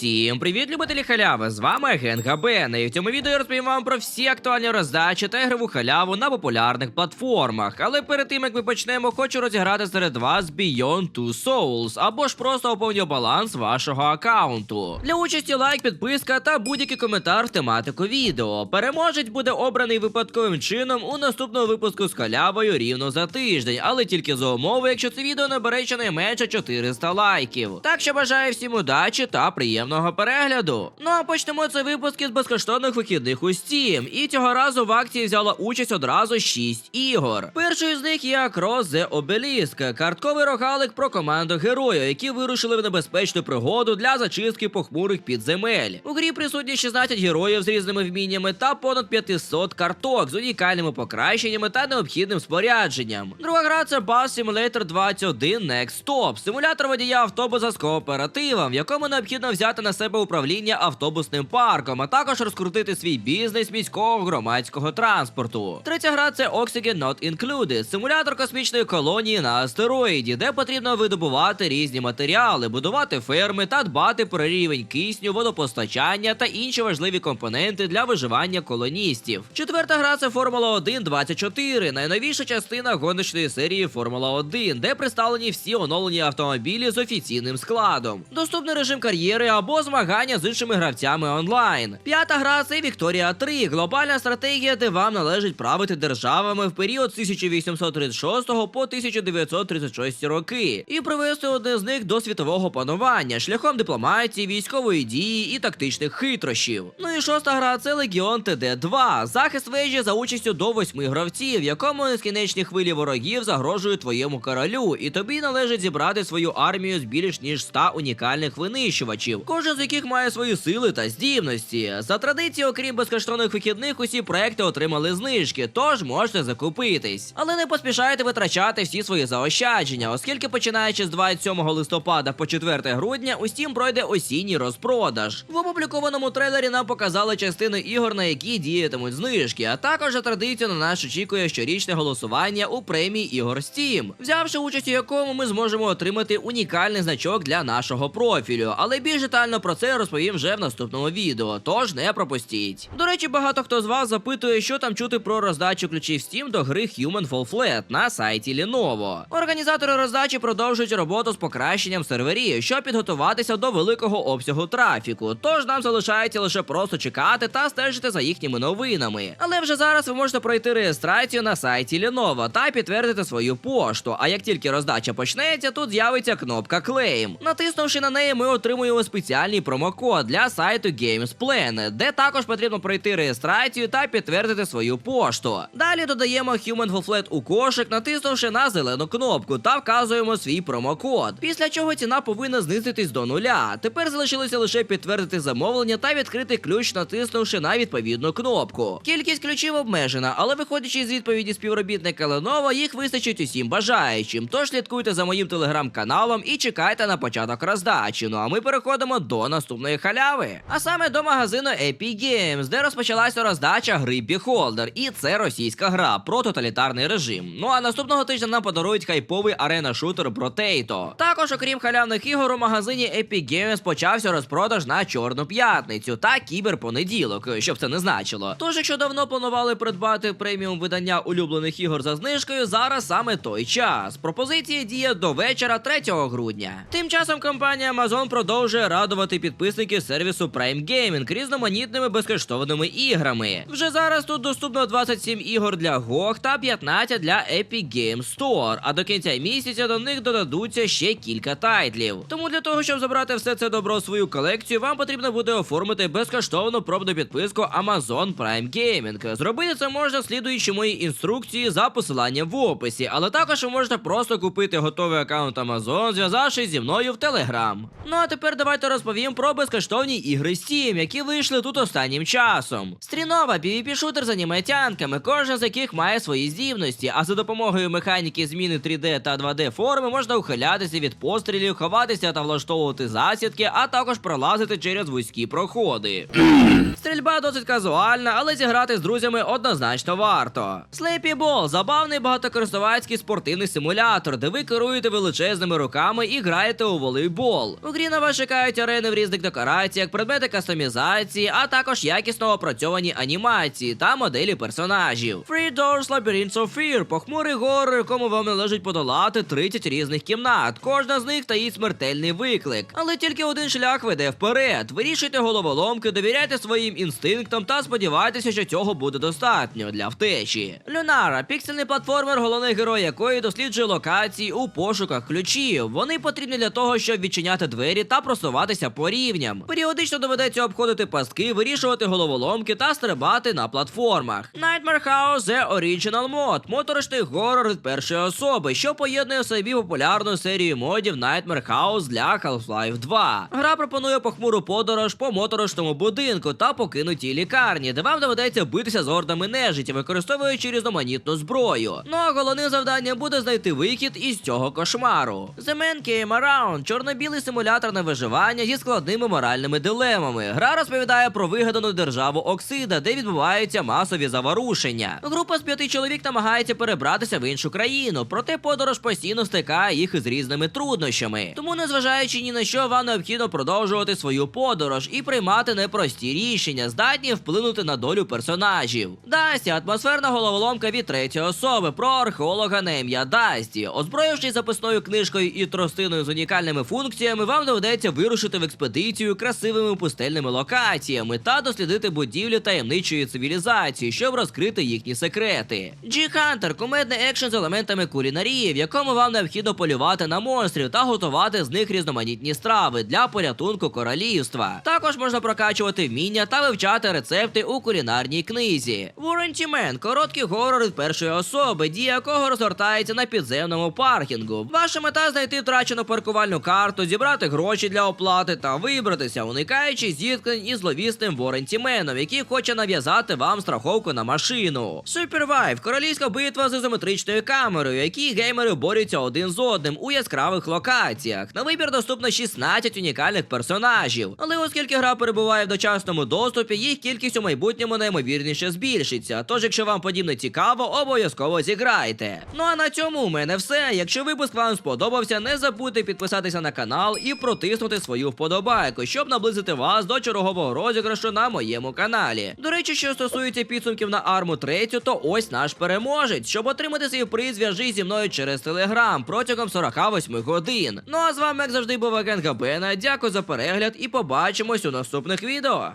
Усім привіт, любителі халяви! З вами Агент Габен. І в цьому відео я розповім вам про всі актуальні роздачі та ігрову халяву на популярних платформах. Але перед тим як ми почнемо, хочу розіграти серед вас Beyond Two Souls або ж просто оповню баланс вашого аккаунту. Для участі лайк, підписка та будь-який коментар в тематику відео. Переможець буде обраний випадковим чином у наступному випуску з халявою рівно за тиждень, але тільки за умови, якщо це відео набере щонайменше 400 лайків. Так що бажаю всім удачі та приємного перегляду. Ну а почнемо цей випуск із безкоштовних вихідних у Steam. І цього разу в акції взяла участь одразу 6 ігор. Першою з них є Across the Obelisk, картковий рогалик про команду героїв, які вирушили в небезпечну пригоду для зачистки похмурих підземель. У грі присутні 16 героїв з різними вміннями та понад 500 карток з унікальними покращеннями та необхідним спорядженням. Друга гра це Bus Simulator 21 Next Stop, симулятор водія автобуса з кооперативом, в якому необхідно взяти на себе управління автобусним парком, а також розкрутити свій бізнес міського громадського транспорту. Третя гра це Oxygen Not Included, симулятор космічної колонії на астероїді, де потрібно видобувати різні матеріали, будувати ферми та дбати про рівень кисню, водопостачання та інші важливі компоненти для виживання колоністів. Четверта гра це Формула 1 24, найновіша частина гоночної серії Формула 1, де представлені всі оновлені автомобілі з офіційним складом. Доступний режим кар'єри або змагання з іншими гравцями онлайн. П'ята гра це Вікторія 3, глобальна стратегія, де вам належить правити державами в період з 1836 по 1936 роки і привести одне з них до світового панування шляхом дипломатії, військової дії і тактичних хитрощів. Ну і шоста гра це Легіон ТД-2, захист вежі за участю до восьми гравців, якому нескінченні хвилі ворогів загрожують твоєму королю, і тобі належить зібрати свою армію з більш ніж 100 унікальних винищувачів, кожен з яких має свої сили та здібності. За традицією, окрім безкоштовних вихідних, усі проекти отримали знижки, тож можете закупитись. Але не поспішайте витрачати всі свої заощадження, оскільки починаючи з 27 листопада по 4 грудня у Steam пройде осінній розпродаж. В опублікованому трейлері нам показали частини ігор, на які діятимуть знижки, а також за традицію на нас очікує щорічне голосування у премії ігор Steam, взявши участь у якому ми зможемо отримати унікальний значок для нашого профілю. Але більш детально про це я розповім вже в наступному відео, тож не пропустіть. До речі, багато хто з вас запитує, що там чути про роздачу ключів Steam до гри Human Fall Flat на сайті Lenovo. Організатори роздачі продовжують роботу з покращенням серверів, щоб підготуватися до великого обсягу трафіку. Тож нам залишається лише просто чекати та стежити за їхніми новинами. Але вже зараз ви можете пройти реєстрацію на сайті Lenovo та підтвердити свою пошту. А як тільки роздача почнеться, тут з'явиться кнопка Claim. Натиснувши на неї, ми отримуємо спеціальний промокод для сайту Games Planet, де також потрібно пройти реєстрацію та підтвердити свою пошту. Далі додаємо Human Flat у кошик, натиснувши на зелену кнопку та вказуємо свій промокод. Після чого ціна повинна знизитись до нуля. Тепер залишилося лише підтвердити замовлення та відкрити ключ, натиснувши на відповідну кнопку. Кількість ключів обмежена, але виходячи з відповіді співробітника Lenovo, їх вистачить усім бажаючим. Тож слідкуйте за моїм телеграм-каналом і чекайте на початок роздачі. Ну а ми переходимо до наступної халяви. А саме до магазину Epic Games, де розпочалася роздача гри Beholder. І це російська гра про тоталітарний режим. Ну а наступного тижня нам подарують хайповий арена шутер Potato. Також, окрім халявних ігор, у магазині Epic Games почався розпродаж на Чорну п'ятницю та кіберпонеділок, щоб це не значило. Тож, якщо давно планували придбати преміум видання улюблених ігор за знижкою, зараз саме той час. Пропозиція діє до вечора 3 грудня. Тим часом компанія Amazon продовжує радувати підписників сервісу Prime Gaming різноманітними безкоштовними іграми. Вже зараз тут доступно 27 ігор для GOG та 15 для Epic Games Store, а до кінця місяця до них додадуться ще кілька тайтлів. Тому для того, щоб забрати все це добро в свою колекцію, вам потрібно буде оформити безкоштовну пробну підписку Amazon Prime Gaming. Зробити це можна слідуючи моїй інструкції за посиланням в описі, але також ви можете просто купити готовий аккаунт Amazon, зв'язавшись зі мною в Telegram. Ну а тепер давайте розповім про безкоштовні ігри Steam, які вийшли тут останнім часом. Стрінова PvP шутер з аніматянками, кожен з яких має свої здібності, а за допомогою механіки зміни 3D та 2D форми можна ухилятися від пострілів, ховатися та влаштовувати засідки, а також пролазити через вузькі проходи. Стрільба досить казуальна, але зіграти з друзями однозначно варто. Sleepy Ball – забавний багатокористувацький спортивний симулятор, де ви керуєте величезними руками і граєте у волейбол. У грі на вас чекають арени в різних декораціях, предмети кастомізації, а також якісно опрацьовані анімації та моделі персонажів. Three Doors Labyrinth of Fear – похмурий горор, якому вам належить подолати 30 різних кімнат. Кожна з них таїть смертельний виклик. Але тільки один шлях веде вперед. Вирішуйте головоломки, довіряйте своїм інстинктам та сподівайтеся, що цього буде достатньо для втечі. Люнара піксельний платформер, головний герой якої досліджує локації у пошуках ключів. Вони потрібні для того, щоб відчиняти двері та просуватися по рівням. Періодично доведеться обходити пастки, вирішувати головоломки та стрибати на платформах. Nightmare House The Original Mod – моторошний горор від першої особи, що поєднує в собі популярну серію модів Nightmare House для Half-Life 2. Гра пропонує похмуру подорож по моторошному будинку та покинутій лікарні, де вам доведеться битися з ордами нежиті, використовуючи різноманітну зброю. Ну а головним завданням буде знайти вихід із цього кошмару. The Man Came Around – чорно-білий симулятор на виживання зі складними моральними дилемами. Гра розповідає про вигадану державу Оксида, де відбуваються масові заворушення. Група з п'яти чоловік намагається перебратися в іншу країну, проте подорож постійно стикає їх із різними труднощами. Тому, незважаючи ні на що, вам необхідно продовжувати свою подорож і приймати непрості рішення, здатні вплинути на долю персонажів. Дасті атмосферна головоломка від третьої особи про археолога на ім'я Дасті. Озброївшись записною книжкою і тростиною з унікальними функціями, вам доведеться вирушити в експедицію красивими пустельними локаціями та дослідити будівлі таємничої цивілізації, щоб розкрити їхні секрети. G-Hunter – кумедний екшен з елементами кулінарії, в якому вам необхідно полювати на монстрів та готувати з них різноманітні страви для порятунку королівства. Також можна прокачувати вміння та вивчати рецепти у кулінарній книзі. Warranty Man – короткий горор від першої особи, дія якого розгортається на підземному паркінгу. Ваша мета знайти втрачену паркувальну карту, зібрати гроші для оплати та вибратися, уникаючи зіткнень із зловісним Man, який хоче нав'язати вам страховку на машину. Supervive – королівська битва з ізометричною камерою, в якій геймери борються один з одним у яскравих локаціях. На вибір доступно 16 унікальних персонажів. Але оскільки гра перебуває в дочасному доступі, їх кількість у майбутньому наймовірніше збільшиться. Тож, якщо вам подібне цікаво, обов'язково зіграйте. Ну а на цьому у мене все. Якщо випуск вам сподобався, не забудьте підписатися на канал і протиснути вподобайку, щоб наблизити вас до чергового розіграшу на моєму каналі. До речі, що стосується підсумків на арму 3, то ось наш переможець. Щоб отримати свій приз, зв'яжись зі мною через телеграм протягом 48 годин. Ну а з вами, як завжди, був агент Габена. Дякую за перегляд і побачимось у наступних відео.